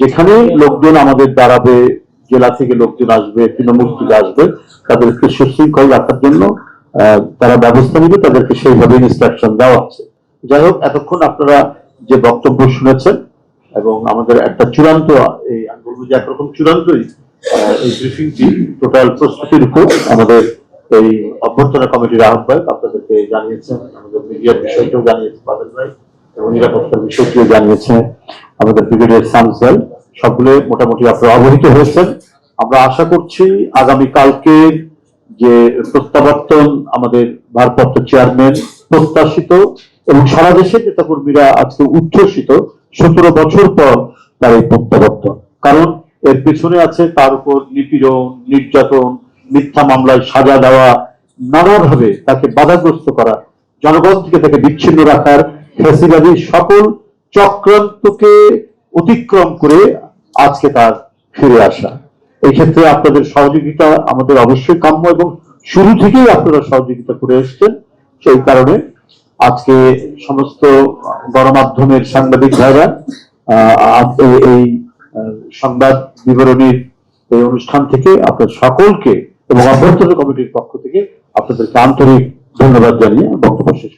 যেখানে লোকজন আমাদের দাঁড়াবে, জেলা থেকে লোকজন আসবে, তৃণমূল থেকে আসবে, তাদেরকে সুশৃঙ্খল রাখার জন্য তারা ব্যবস্থা নিবে, তাদেরকে সেইভাবে ইনস্ট্রাকশন দেওয়া হচ্ছে। যাই হোক, এতক্ষণ আপনারা যে বক্তব্য শুনেছেন এবং আমাদের একটা চূড়ান্ত, এই আমি বলব যে একরকম চূড়ান্তই এই ব্রিফিংটি টোটাল প্রস্তুতির উপর আমাদের এই অভ্যর্থনা কমিটির আহ্বায়ক আপনাদেরকে জানিয়েছেন, আমাদের মিডিয়ার বিষয়টাও জানিয়েছেন, বাদল ভাই, এবং নিরাপত্তার বিষয়টিও জানিয়েছেন। আমাদের ব্রিগেডিয়ার সামসেল সবগুলো মোটামুটি আপনারা অবহিত হয়েছেন। আমরা আশা করছি আগামী কালকে যে প্রত্যাবর্তন আমাদের ভারপ্রাপ্ত চেয়ারম্যান প্রত্যাশিত এবং সারা দেশের নেতাকর্মীরা আজকে উচ্ছ্বসিত, সতেরো বছর পর তার এই প্রত্যাবর্তন। কারণ এর পেছনে আছে তার উপর নিপীড়ন, নির্যাতন, মিথ্যা মামলায় সাজা দেওয়া, নানাভাবে তাকে বাধাগ্রস্ত করা, জনগণ থেকে তাকে বিচ্ছিন্ন রাখার ফ্যাসিবাদী সকল চক্রান্তকে অতিক্রম করে আজকে তার ফিরে আসা এই ক্ষেত্রে আপনাদের সহযোগিতা আমাদের অবশ্যই কাম্য এবং শুরু থেকেই আপনারা সহযোগিতা করে এসছেন সেই কারণে আজকে সমস্ত গণমাধ্যমের সাংবাদিক ভাইরা এই- সংবাদ বিবরণীর এই অনুষ্ঠান থেকে আপনার সকলকে এবং অভ্যর্থনা কমিটির পক্ষ থেকে আপনাদেরকে আন্তরিক ধন্যবাদ জানিয়ে বক্তব্য শেষ।